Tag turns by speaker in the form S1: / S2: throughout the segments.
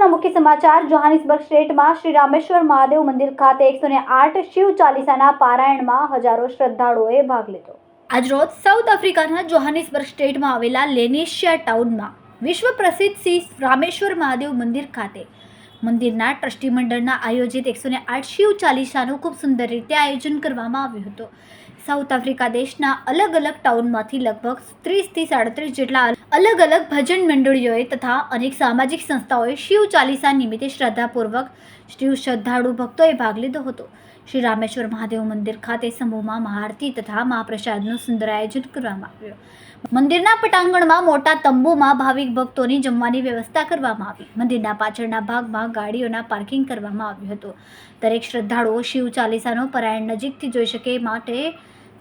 S1: આજના મુખ્ય સમાચાર, જોહાનિસબર્ગ સ્ટેટમાં શ્રી રામેશ્વર મહાદેવ મંદિર ખાતે એકસો આઠ શિવ ચાલીસાના પારાયણમાં હજારો શ્રદ્ધાળુઓએ ભાગ લીધો. આજરોજ સાઉથ આફ્રિકાના જોહાનિસબર્ગ સ્ટેટમાં આવેલા લેનેશિયા ટાઉનમાં વિશ્વ પ્રસિદ્ધ શ્રી રામેશ્વર મહાદેવ મંદિર ખાતે મંદિરના ટ્રસ્ટી મંડળના આયોજિત એકસો આઠ શિવ ચાલીસાનું ખૂબ સુંદર રીતે આયોજન કરવામાં આવ્યું હતું. સાઉથ આફ્રિકા દેશના અલગ અલગ ટાઉનમાંથી લગભગ ત્રીસથી સાડત્રીસ જેટલા અલગ અલગ ભજન મંડળીઓએ તથા અનેક સામાજિક સંસ્થાઓએ શિવ ચાલીસા નિમિત્તે શ્રદ્ધાપૂર્વક શિવ શ્રદ્ધાળુ ભક્તોએ ભાગ લીધો હતો. શ્રી રામેશ્વર મહાદેવ મંદિર ખાતે સમૂહમાં મહાઆરતી તથા મહાપ્રસાદનું સુંદર આયોજન કરવામાં આવ્યું. મંદિરના પટાંગણમાં મોટા તંબુમાં ભાવિક ભક્તોની જમવાની વ્યવસ્થા કરવામાં આવી. મંદિરના પાછળના ભાગમાં ગાડીઓના પાર્કિંગ કરવામાં આવ્યું હતું. દરેક શ્રદ્ધાળુઓ શિવ ચાલીસાનો પરાયણ નજીકથી જોઈ શકે માટે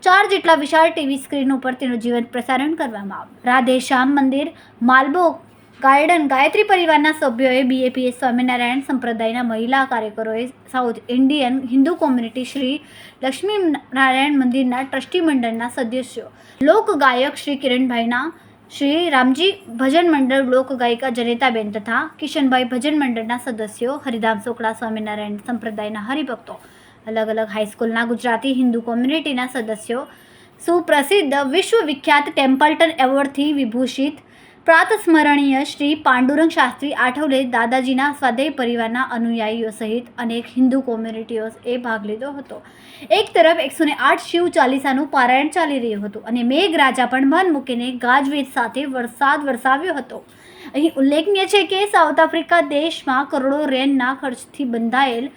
S1: ચાર જેટલા વિશાળ ટીવી સ્ક્રીન ઉપર તેનું જીવંત પ્રસારણ કરવામાં આવ્યું. રાધે શ્યામ મંદિર માલબો ગાર્ડન, ગાયત્રી પરિવારના સભ્યોએ બીએપીએસ સ્વામિનારાયણ સંપ્રદાયના મહિલા કાર્યકરોએ South Indian Hindu community Shri Lakshmi Narayan મંદિરના ટ્રસ્ટી મંડળના સદસ્યો, લોક ગાયક શ્રી કિરણભાઈના, શ્રી રામજી ભજન મંડળ લોક ગાયિકા જનેતાબેન તથા કિશનભાઈ ભજન મંડળના સદસ્યો, હરિધામ સોકળા સ્વામિનારાયણ સંપ્રદાયના હરિભક્તો. અલગ અલગ હાઈસ્કૂલના ગુજરાતી, હિન્દુ કોમ્યુનિટીના સદસ્યો. સુપ્રસિદ્ધ વિશ્વવિખ્યાત ટેમ્પલ્ટન એવોર્ડથી વિભૂષિત પ્રાતસ્મરણીય શ્રી પાંડુરંગ શાસ્ત્રી આઠવલે દાદાજીના સ્વાધ્યાય પરિવારના અનુયાયીઓ સહિત અનેક હિન્દુ કોમ્યુનિટીઓએ ભાગ લીધો હતો. એક તરફ એકસો ને આઠ શિવ ચાલીસાનું પારાયણ ચાલી રહ્યું હતું અને મેઘરાજા પણ મન મૂકીને ગાજવીજ સાથે વરસાદ વરસાવ્યો હતો. અહીં ઉલ્લેખનીય છે કે સાઉથ આફ્રિકા દેશમાં કરોડો રેનના ખર્ચથી બંધાયેલ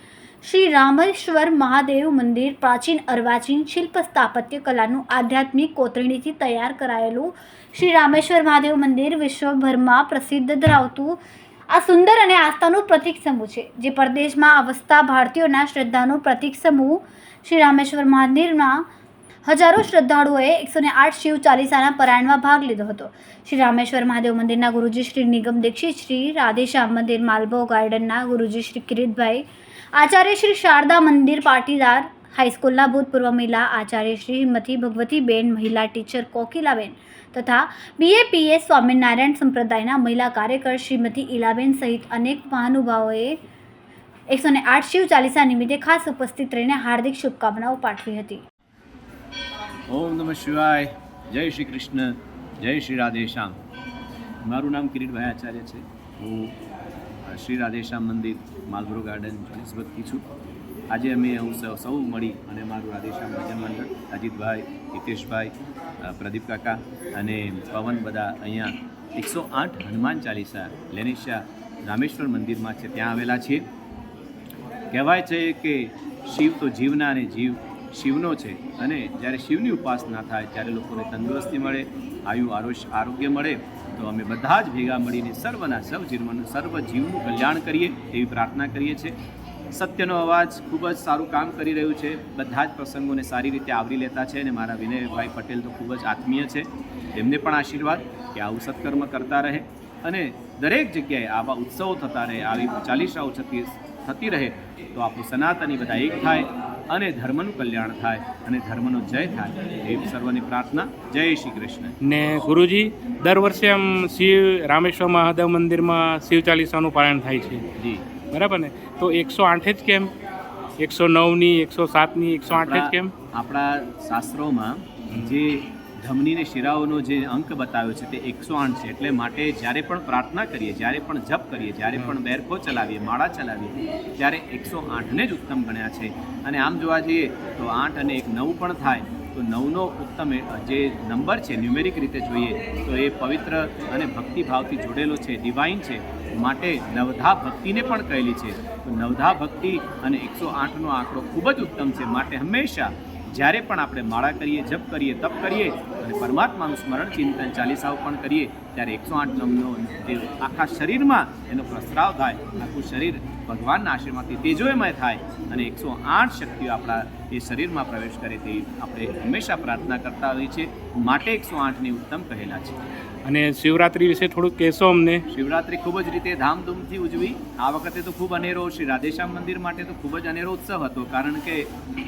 S1: શ્રી રામેશ્વર મહાદેવ મંદિર પ્રાચીન અર્વાચીન શિલ્પ સ્થાપત્ય કલાનું આધ્યાત્મિક કોતરણીથી તૈયાર કરાયેલું શ્રી રામેશ્વર મહાદેવ મંદિર વિશ્વભરમાં પ્રસિદ્ધ ધરાવતું આ સુંદર અને આસ્થાનું પ્રતીક સમૂહ છે, જે પરદેશમાં અવસ્થા ભારતીયોના શ્રદ્ધાનું પ્રતીક સમૂહ શ્રી રામેશ્વર મંદિરમાં હજારો શ્રદ્ધાળુઓએ એકસો આઠ શિવ ચાલીસાના પરાયણમાં ભાગ લીધો હતો. શ્રી રામેશ્વર મહાદેવ મંદિરના ગુરુજી શ્રી નિગમ દીક્ષિત, શ્રી રાધેશ્યામ મંદિર માલબો ગાર્ડનના ગુરુજી શ્રી કિરીટભાઈ, આચાર્ય શ્રી શારદા મંદિર પાટીદાર, હાઈસ્કૂલના ભૂતપૂર્વ મહિલા આચાર્ય શ્રી હિંમતી ભગવતીબેન, મહિલા ટીચર કોકિલાબેન તથા બીએપીએસ સ્વામિનારાયણ સંપ્રદાયના મહિલા કાર્યકર શ્રીમતી ઈલાબેન સહિત અનેક મહાનુભાવોએ એકસો આઠ શિવ ચાલીસા નિમિત્તે ખાસ ઉપસ્થિત રહીને હાર્દિક શુભકામનાઓ પાઠવી હતી.
S2: ઓમ નમઃ શિવાય. જય શ્રી કૃષ્ણ. જય શ્રી રાધેશ્યામ. મારું નામ કિરીટભાઈ આચાર્ય છે. હું શ્રી રાધેશ્યામ મંદિર, માલભરો ગાર્ડન ભક્તિ છું. આજે અમે હું સૌ સૌ મળી અને મારું રાધેશ્યામ ભજન મંડળ, અજીતભાઈ, હિતેશભાઈ પ્રદીપ કાકા અને પવન બધા અહીંયા એકસો આઠ હનુમાન ચાલીસા, લેનેશા, રામેશ્વર મંદિરમાં છે, ત્યાં આવેલા છીએ કહેવાય છે કે શિવ તો જીવના અને જીવ શિવનો છે. અને જ્યારે શિવની ઉપાસના થાય, ત્યારે લોકોને તંદુરસ્તી મળે, આયુ આરોગ્ય મળે, તો અમે બધા જ ભેગા મળીને સર્વના સર્વ જીવનનું, સર્વ જીવનું કલ્યાણ કરીએ એવી પ્રાર્થના કરીએ છીએ. સત્યનો અવાજ ખૂબ જ સારું કામ કરી રહ્યું છે. બધા જ પ્રસંગોને સારી રીતે આવરી લેતા છે અને મારા વિનયભાઈ પટેલ તો ખૂબ જ આત્મીય છે. એમને પણ આશીર્વાદ કે આવું સત્કર્મ કરતા રહે. અને દરેક જગ્યાએ આવા ઉત્સવો થતા રહે, આવી ચાલીસાઓ થતી થતી રહે, તો આપણું સનાતની બધા એક થાય. અને ધર્મનું કલ્યાણ થાય અને ધર્મનો જય થાય એવી સર્વની પ્રાર્થના જય શ્રી કૃષ્ણ.
S3: ને ગુરુજી દર વર્ષે આમ શિવ રામેશ્વર મહાદેવ મંદિરમાં શિવ ચાલીસાનું પારાયણ થાય છે.
S2: જી.
S3: બરાબર ને? તો એકસો આઠે જ કેમ? એકસો નવની એકસો સાતની એકસો આઠે જ કેમ?
S2: આપણા શાસ્ત્રોમાં જે ધમનીને શિરાઓનો જે અંક બતાવ્યો છે તે એકસો આઠ છે. એટલે માટે જ્યારે પણ પ્રાર્થના કરીએ, જ્યારે પણ જપ કરીએ, જ્યારે પણ બેરખો ચલાવીએ, માળા ચલાવીએ, ત્યારે એકસો આઠને જ ઉત્તમ ગણ્યા છે. અને આમ જોવા જઈએ તો આઠ અને એક નવ પણ થાય, તો નવનો ઉત્તમ જે નંબર છે, ન્યુમેરિક રીતે જોઈએ તો એ પવિત્ર અને ભક્તિભાવથી જોડેલો છે ડિવાઇન છે. માટે નવધા ભક્તિને પણ કહેલી છે. તો નવધા ભક્તિ અને એકસો આઠનો આંકડો ખૂબ જ ઉત્તમ છે. માટે હંમેશા જ્યારે પણ આપણે માળા કરીએ, જપ કરીએ, તપ કરીએ અને પરમાત્માનું સ્મરણ ચિંતન ચાલીસાઓ પણ કરીએ, ત્યારે એકસો આઠ નમનો જે આખા શરીરમાં એનો પ્રસ્રાવ થાય, આખું શરીર ભગવાનના આશીર્વાદથી તેજોમય થાય અને એકસો આઠ શક્તિઓ આપણા એ શરીરમાં પ્રવેશ કરે તે આપણે હંમેશા પ્રાર્થના કરતા હોઈએ છીએ. માટે એકસો આઠની ઉત્તમ કહેલા છે.
S3: અને શિવરાત્રિ વિશે થોડુંક કહેશો અમને?
S2: શિવરાત્રિ ખૂબ જ રીતે ધામધૂમથી ઉજવી. આ વખતે તો ખૂબ અનેરો શ્રી રાધેશ્યામ મંદિર માટે તો ખૂબ જ અનેરો ઉત્સવ હતો. કારણ કે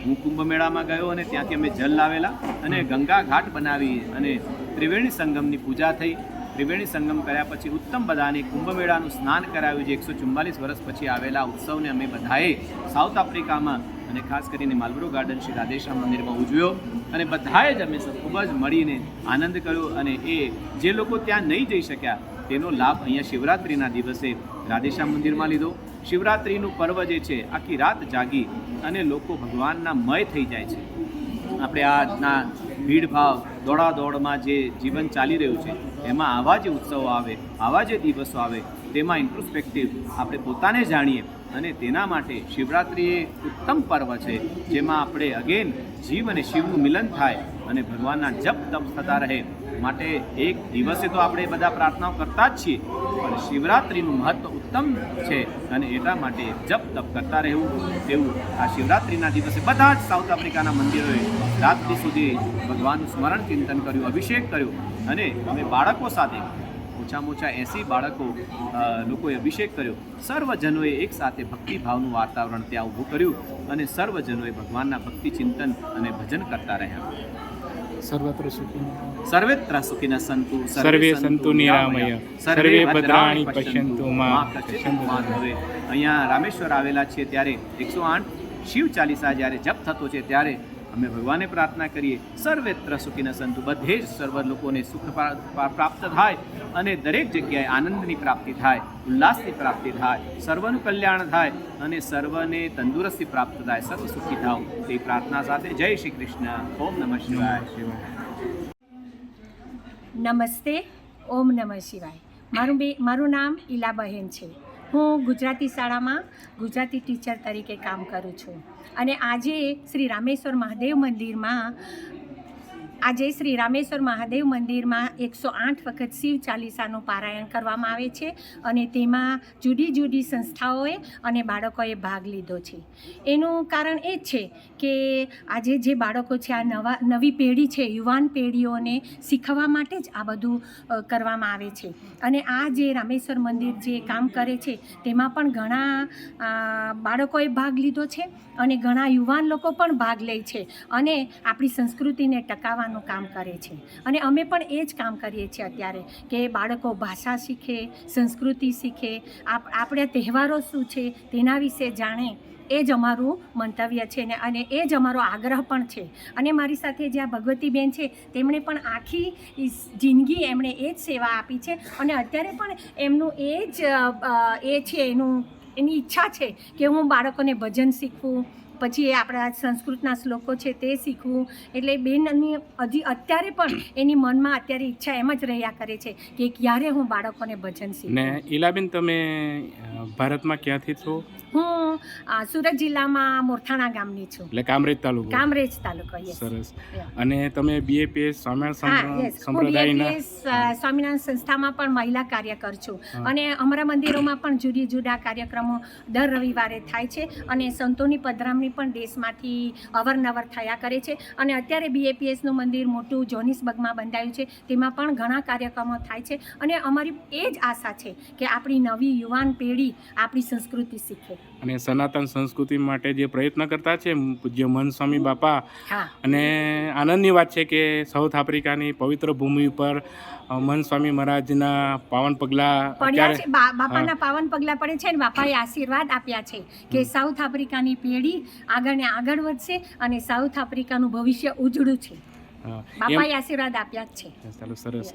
S2: હું કુંભ મેળામાં ગયો અને ત્યાંથી અમે જલ લાવેલા અને ગંગા ઘાટ બનાવી અને ત્રિવેણી સંગમની પૂજા થઈ. ત્રિવેણી સંગમ કર્યા પછી ઉત્તમ બધાને કુંભમેળાનું સ્નાન કરાવ્યું, જે એકસો ચુમ્માલીસ વર્ષ પછી આવેલા ઉત્સવને અમે બધાએ સાઉથ આફ્રિકામાં અને ખાસ કરીને માલબ્રો ગાર્ડન શ્રી રાધેશ્યામ મંદિરમાં ઉજવ્યો અને બધાએ જ અમે ખૂબ જ મળીને આનંદ કર્યો અને એ જે લોકો ત્યાં નહીં જઈ શક્યા, તેનો લાભ અહીંયા શિવરાત્રિના દિવસે રાધેશ્યામ મંદિરમાં લીધો. શિવરાત્રિનું પર્વ જે છે, આખી રાત જાગી અને લોકો ભગવાનના મય થઈ જાય છે. આપણે આજના ભીડભાવ દોડાદોડમાં જે જીવન ચાલી રહ્યું છે, એમાં આવા જે ઉત્સવો આવે, આવા જે દિવસો આવે, તેમાં ઇન્ટ્રોસ્પેક્ટિવ આપણે પોતાને જાણીએ અને તેના માટે શિવરાત્રિ એ ઉત્તમ પર્વ છે, જેમાં આપણે અગેન જીવ અને શિવનું મિલન થાય અને ભગવાનના જપ તપ થતા રહે. માટે એક દિવસે તો આપણે બધા પ્રાર્થનાઓ કરતા જ છીએ, પણ શિવરાત્રિનું મહત્વ ઉત્તમ છે અને એટલા માટે જપ તપ કરતા રહેવું તેવું આ શિવરાત્રિના દિવસે બધા જ સાઉથ આફ્રિકાના મંદિરોએ રાત્રિ સુધી ભગવાનનું સ્મરણ ચિંતન કર્યું, અભિષેક કર્યો અને અમે બાળકો સાથે ઓછામાં ઓછા એંસી બાળકો લોકોએ અભિષેક કર્યો. સર્વજનોએ એક સાથે ભક્તિભાવનું વાતાવરણ ત્યાં ઊભું કર્યું અને સર્વજનોએ ભગવાનના ભક્તિ ચિંતન અને ભજન કરતા રહ્યા.
S3: સર્વત્ર સુખી
S2: સર્વેત્ર સુખિનઃ સંતુ
S3: સર્વે સંતુ નિરામય. સર્વે ભદ્રાણિ પશ્યંતુ. મા
S2: પશ્યન્તુ મા. અહીંયા રામેશ્વર આવેલા છે ત્યારે એકસો આઠ શિવ ચાલીસા જ્યારે જપ થતો છે ત્યારે અમે ભગવાને પ્રાર્થના કરીએ સર્વેત્ર સુખિનઃ સંતુ બધે જ સર્વ લોકોને સુખ પ્રા- પ્રા- પ્રાપ્ત થાય અને દરેક જગ્યાએ આનંદની પ્રાપ્તિ થાય ઉલ્લાસની પ્રાપ્તિ થાય સર્વનું કલ્યાણ થાય અને સર્વને તંદુરસ્તી પ્રાપ્ત થાય સર્વ સુખી થાવ. તે પ્રાર્થના સાથે જય શ્રી કૃષ્ણ. ઓમ નમઃ શિવાય.
S4: નમસ્તે. ઓમ નમઃ શિવાય. મારું બે મારું નામ ઈલાબહેન છે. હું ગુજરાતી શાળામાં ગુજરાતી ટીચર તરીકે કામ કરું છું. અને આજે શ્રી રામેશ્વર મહાદેવ મંદિરમાં આજે શ્રી રામેશ્વર મહાદેવ મંદિરમાં એકસો આઠ વખત શિવ ચાલીસાનું પારાયણ કરવામાં આવે છે અને તેમાં જુદી જુદી સંસ્થાઓએ અને બાળકોએ ભાગ લીધો છે. એનું કારણ એ જ છે કે આજે જે બાળકો છે, આ નવા, નવી પેઢી છે, યુવાન પેઢીઓને શીખવા માટે જ આ બધું કરવામાં આવે છે. અને આ જે રામેશ્વર મંદિર જે કામ કરે છે, તેમાં પણ ઘણા બાળકોએ ભાગ લીધો છે અને ઘણા યુવાન લોકો પણ ભાગ લે છે. અને આપણી સંસ્કૃતિને ટકાવવાનું કામ કરે છે. અને અમે પણ એ જ કામ કરીએ છીએ અત્યારે, કે બાળકો ભાષા શીખે, સંસ્કૃતિ શીખે, આપ, આપણા તહેવારો શું છે તેના વિશે જાણે. એ જ અમારું મંતવ્ય છે ને, અને એ જ અમારો આગ્રહ પણ છે. અને મારી સાથે જે આ ભગવતીબેન છે, તેમણે પણ આખી જિંદગી એમણે એ જ સેવા આપી છે. અને અત્યારે પણ એમનું એ જ એ છે, એનું, એની ઈચ્છા છે કે હું બાળકોને ભજન શીખવું પછી એ આપણા સંસ્કૃતના શ્લોકો છે તે શીખવું. એટલે બેનની હજી અત્યારે પણ એની મનમાં અત્યારે ઈચ્છા એમ જ રહ્યા કરે છે કે ક્યારે હું બાળકોને ભજન
S3: ને ઈલાબેન તમે ભારતમાં ક્યાંથી છો?
S4: હું સુરત જિલ્લામાં મોરથાણા ગામની છું.
S3: એટલે કામરેજ તાલુકો?
S4: કામરેજ તાલુકો.
S3: સરસ. અને તમે બીએપીએસ સ્વામિનારાયણ સંપ્રદાયના?
S4: સ્વામિનારાયણ સંસ્થામાં પણ મહિલા કાર્યકર છું. અને અમારા મંદિરોમાં પણ જુદી જુદા કાર્યક્રમો દર રવિવારે થાય છે અને સંતોની પધરામણી પણ દેશમાંથી અવરનવર થયા કરે છે. અને અત્યારે બીએપીએસનું મંદિર મોટું જોનિસબર્ગમાં બંધાયું છે. તેમાં પણ ઘણા કાર્યક્રમો થાય છે. અને અમારી એ જ આશા છે કે આપણી નવી યુવાન પેઢી આપણી સંસ્કૃતિ શીખે.
S3: અને સનાતન સંસ્કૃતિ માટે જે પ્રયત્ન કરતા છે પૂજ્ય મન સ્વામી બાપા.
S4: હા.
S3: અને આનંદની વાત છે કે સાઉથ આફ્રિકાની પવિત્ર ભૂમિ ઉપર મન સ્વામી મહારાજના પાવન પગલા
S4: પડ્યા છે. બાપાના પાવન પગલા પડે છે અને બાપાએ આશીર્વાદ આપ્યા છે કે સાઉથ આફ્રિકાની પેઢી આગળ ને આગળ વધશે અને સાઉથ આફ્રિકાનું ભવિષ્ય ઉજળું છે. બાપાએ આશીર્વાદ આપ્યા જ છે.
S3: ચાલો સરસ.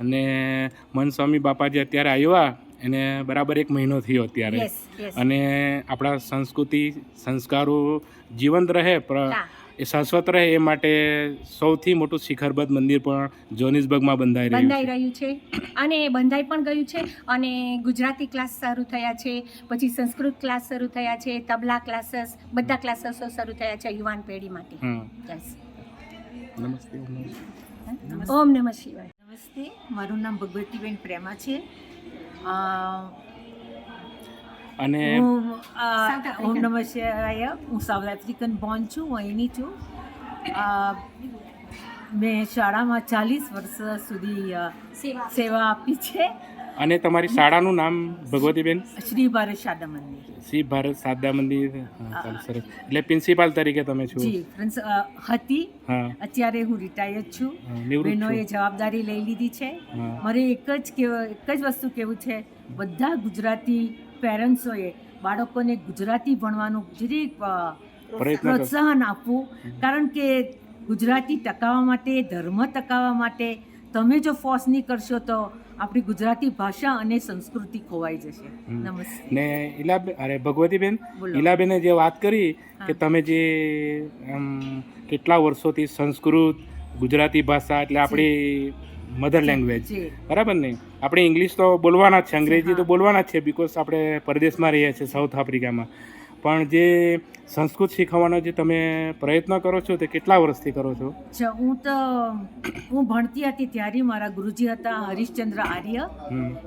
S3: અને મન સ્વામી બાપા જે અત્યારે આવ્યા એને બરાબર એક મહિનો થયો અત્યારે. અને આપણા સંસ્કૃતિ સંસ્કારો જીવંત રહે. એ શાશ્વત રહે એ માટે સૌથી મોટું શિખરબદ્ધ મંદિર પણ જોનિસબર્ગમાં બંધાઈ રહ્યું
S4: બંધાઈ રહ્યું છે. અને એ બંધાઈ પણ ગયું છે અને ગુજરાતી ક્લાસ શરૂ થયા છે પછી સંસ્કૃત ક્લાસ શરૂ થયા છે તબલા ક્લાસીસ બધા ક્લાસીસો શરૂ થયા છે યુવાન પેઢી માટે.
S3: હમ. નમસ્તે.
S4: ઓમ નમઃ શિવાય.
S5: નમસ્તે મારું નામ ભગવતીબેન પ્રેમા છે.
S3: અને
S5: ઓમ નમઃ શિવાય હું સાઉથ આફ્રિકન બોર્ન છું હું અહીંની છું. મેં શાળામાં ચાલીસ વર્ષ સુધી
S4: સેવા
S5: આપી છે.
S3: અને તમારી શાળાનું નામ ભગવતીબેન?
S5: શ્રી ભારત શારદા મંદિર.
S3: શ્રી ભારત શારદા મંદિર. સરસ. એટલે પ્રિન્સિપાલ તરીકે તમે છો.
S5: જી હતી. અત્યારે હું રિટાયર્ડ છું.
S3: હા, એ
S5: બહેનોએ જવાબદારી લઈ લીધી છે. મારે એક જ કેવ એક જ વસ્તુ કેવું છે? બધા ગુજરાતી પેરેન્ટ્સોએ બાળકોને ગુજરાતી ભણવાનું
S3: કર
S5: પ્રોત્સાહન આપવું. કારણ કે ગુજરાતી ટકાવવા માટે ધર્મ ટકાવવા માટે તમે જો ફોર્સ નહીં કરશો તો આપણી ગુજરાતી ભાષા અને સંસ્કૃતિ ખોવાઈ જશે. નમસ્તે.
S3: ને ઈલાબેન અરે ભગવતીબેન
S5: બોલો.
S3: ઈલાબેને જે વાત કરી કે તમે જે કેટલા વર્ષોથી સંસ્કૃત ગુજરાતી ભાષા એટલે આપણી મધર લેંગ્વેજ બરાબર ને? આપણે ઇંગ્લિશ તો બોલવાના જ છે અંગ્રેજી તો બોલવાના જ છે બિકોઝ આપણે પરદેશમાં રહીએ છીએ સાઉથ આફ્રિકામાં પણ જે સંસ્કૃત શીખવાનો જે તમે પ્રયત્ન કરો છો તે કેટલા વર્ષથી કરો છો?
S5: હું તો હું ભણતી હતી ત્યારે મારા ગુરુજી હતા હરીશચંદ્ર આર્ય.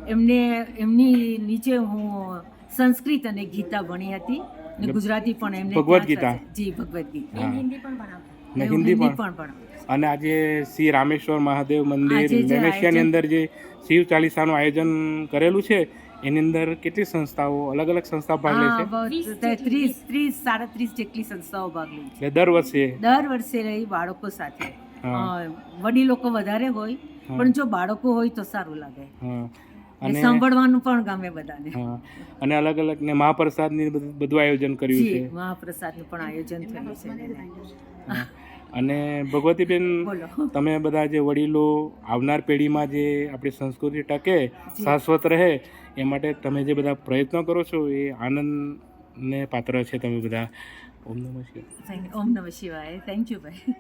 S5: એમને એમની નીચે હું સંસ્કૃત અને ગીતા ભણી હતી. અને ગુજરાતી પણ એમને
S3: ભગવદ્ ગીતા?
S5: જી ભગવદ્ ગીતા.
S4: હિન્દી પણ ભણાવતા
S3: ને હિન્દી પણ. અને આજે શ્રી રામેશ્વર મહાદેવ મંદિર
S5: આયોજન-
S3: અંદર જે શિવ ચાલીસાનું આયોજન કરેલું છે એની અંદર કેટલી સંસ્થાઓ અલગ અલગ સંસ્થાઓ ભાગ લે છે?
S5: ત્રીસ ત્રીસ સાડત્રીસ જેટલી સંસ્થાઓ ભાગ લે છે.
S3: દર વર્ષે?
S5: દર વર્ષે રહી બાળકો સાથે.
S3: હા.
S5: લોકો વધારે હોય પણ જો બાળકો હોય તો સારું લાગે. અને સાંભળવાનું પણ ગમે બધાને.
S3: અને અલગ અલગ ને મહાપ્રસાદની બધું બધું આયોજન કર્યું છે.
S5: મહાપ્રસાદનું પણ આયોજન થયું છે.
S3: અને ભગવતીબેન તમે બધા જે વડીલો આવનાર પેઢીમાં જે આપણી સંસ્કૃતિ ટકે શાશ્વત રહે એ માટે તમે જે બધા પ્રયત્નો કરો છો એ આનંદને પાત્ર છે તમે બધા. ઓમ નમઃ શિવાય.
S5: ઓમ નમઃ શિવાય. થેન્ક યુ ભાઈ.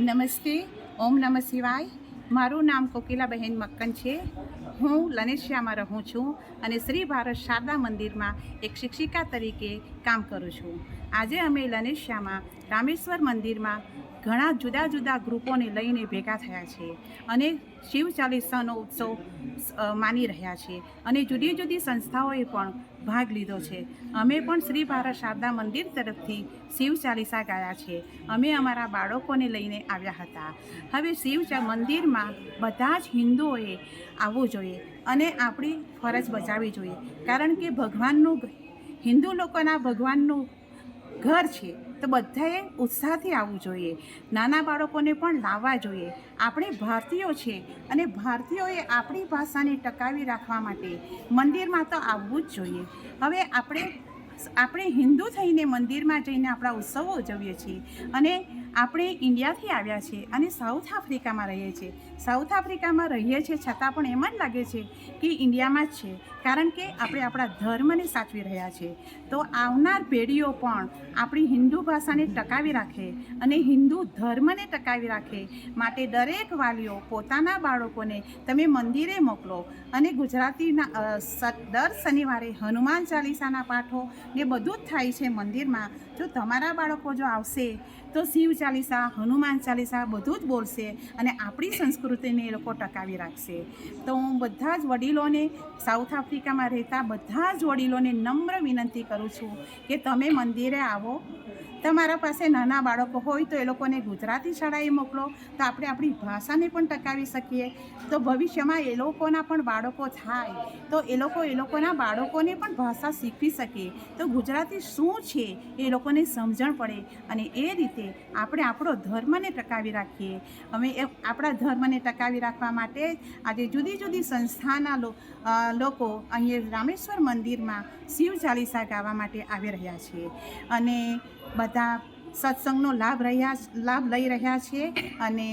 S6: નમસ્તે. ઓમ નમઃ શિવાય. મારું નામ કોકિલાબહેન મક્કન છે. હું લનેશિયામાં રહું છું અને શ્રી ભારત શારદા મંદિરમાં એક શિક્ષિકા તરીકે કામ કરું છું. આજે અમે લનેશિયામાં, રામેશ્વર મંદિરમાં ઘણા જુદા જુદા ગ્રુપોને લઈને ભેગા થયા છે અને શિવ ચાલીસાનો ઉત્સવ માની રહ્યા છે અને જુદી જુદી સંસ્થાઓએ પણ ભાગ લીધો છે. અમે પણ શ્રી ભારત શારદા મંદિર તરફથી શિવ ચાલીસા ગાયા છે અમે અમારા બાળકોને લઈને આવ્યા હતા. હવે શિવ મંદિરમાં બધા જ હિન્દુઓએ આવવું જોઈએ અને આપણી ફરજ બજાવવી જોઈએ. કારણ કે ભગવાનનું, હિન્દુ લોકોના ભગવાનનું ઘર છે, તો બધાએ ઉત્સાહથી આવવું જોઈએ. નાના બાળકોને પણ લાવવા જોઈએ. આપણે ભારતીયો છે અને ભારતીયોએ આપણી ભાષાને ટકાવી રાખવા માટે મંદિરમાં તો આવવું જ જોઈએ. હવે આપણે આપણે હિન્દુ થઈને મંદિરમાં જઈને આપણા ઉત્સવો ઉજવીએ છીએ અને આપણે ઇન્ડિયાથી આવ્યા છીએ અને સાઉથ આફ્રિકામાં રહીએ છીએ. સાઉથ આફ્રિકામાં રહીએ છીએ છતાં પણ એમ જ લાગે છે કે ઇન્ડિયામાં જ છે. કારણ કે આપણે આપણા ધર્મને સાચવી રહ્યા છીએ તો આવનાર પેઢીઓ પણ આપણી હિન્દુ ભાષાને ટકાવી રાખે અને હિન્દુ ધર્મને ટકાવી રાખે માટે દરેક વાલીઓ પોતાના બાળકોને તમે મંદિરે મોકલો અને ગુજરાતીના દર શનિવારે હનુમાન ચાલીસાના પાઠો ને બધું જ થાય છે મંદિરમાં. જો તમારા બાળકો જો આવશે તો શિવ ચાલીસા, હનુમાન ચાલીસા બધું જ બોલશે અને આપણી સંસ્કૃતિને એ લોકો ટકાવી રાખશે. તો હું બધા જ વડીલોને સાઉથ આફ્રિકામાં રહેતા બધા જ વડીલોને નમ્ર વિનંતી કરું છું કે તમે મંદિરે આવો તમારા પાસે નાના બાળકો હોય તો એ લોકોને ગુજરાતી શાળાએ મોકલો, તો આપણે આપણી ભાષાને પણ ટકાવી શકીએ. તો ભવિષ્યમાં એ લોકોના પણ બાળકો થાય, તો એ લોકો એ લોકોના બાળકોને પણ ભાષા શીખવી શકે. તો ગુજરાતી શું છે એ લોકોને સમજણ પડે અને એ રીતે આપણે આપણો ધર્મને ટકાવી રાખીએ. અમે આપણા ધર્મને ટકાવી રાખવા માટે આજે જુદી જુદી સંસ્થાના લોકો અહીંયા રામેશ્વર મંદિરમાં શિવ ચાલીસા ગાવા માટે આવી રહ્યા છે. અને બધા સત્સંગનો લાભ રહ્યા લાભ લઈ રહ્યા છે અને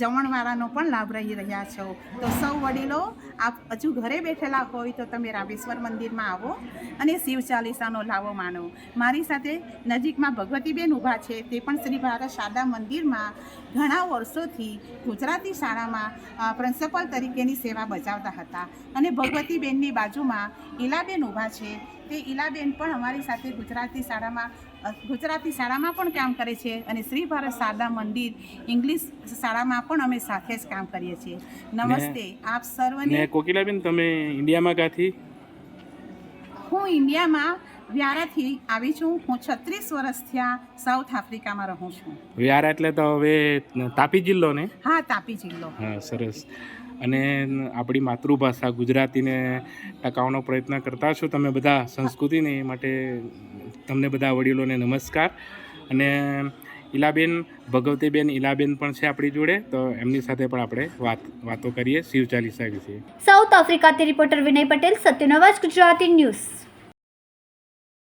S6: જમણવાળાનો પણ લાભ લઈ રહ્યા છો. તો સૌ વડીલો, આપ હજુ ઘરે બેઠેલા હોય તો તમે રામેશ્વર મંદિરમાં આવો અને શિવ ચાલીસાનો લાવો માનો. મારી સાથે નજીકમાં ભગવતીબેન ઊભા છે, તે પણ શ્રી ભારત શારદા મંદિરમાં ઘણા વર્ષોથી ગુજરાતી શાળામાં પ્રિન્સિપલ તરીકેની સેવા બજાવતા હતા. અને ભગવતીબેનની બાજુમાં ઈલાબેન ઊભા છે. તે ઈલાબેન પણ અમારી સાથે ગુજરાતી શાળામાં ગુજરાતી શાળામાં પણ કામ કરે છે અને શ્રી ભારત શારદા મંદિર ઇંગ્લિશ શાળામાં પણ અમે સાથે જ કામ કરીએ છીએ. નમસ્તે આપ સર્વને
S3: કોકિલાબેન તમે ઇન્ડિયામાં ક્યાંથી?
S6: હું ઇન્ડિયામાં વ્યારાથી આવી છું. હું છત્રીસ વર્ષ થયા સાઉથ આફ્રિકામાં રહું છું.
S3: વ્યારા એટલે તો હવે તાપી જિલ્લો ને?
S6: હા તાપી જિલ્લો.
S3: હા સરસ. અને આપણી માતૃભાષા ગુજરાતીને ટકાવવાનો પ્રયત્ન કરતા છો તમે બધા સંસ્કૃતિને એ માટે તમને બધા વડીલોને નમસ્કાર. અને ઈલાબેન, ભગવતીબેન ઇલાબેન પણ છે આપણી જોડે, તો એમની સાથે પણ આપણે વાત, વાતો કરીએ શિવ ચાલીસા વિશે.
S1: સાઉથ આફ્રિકાથી રિપોર્ટર વિનય પટેલ, સત્યનવાજ ગુજરાતી ન્યૂઝ.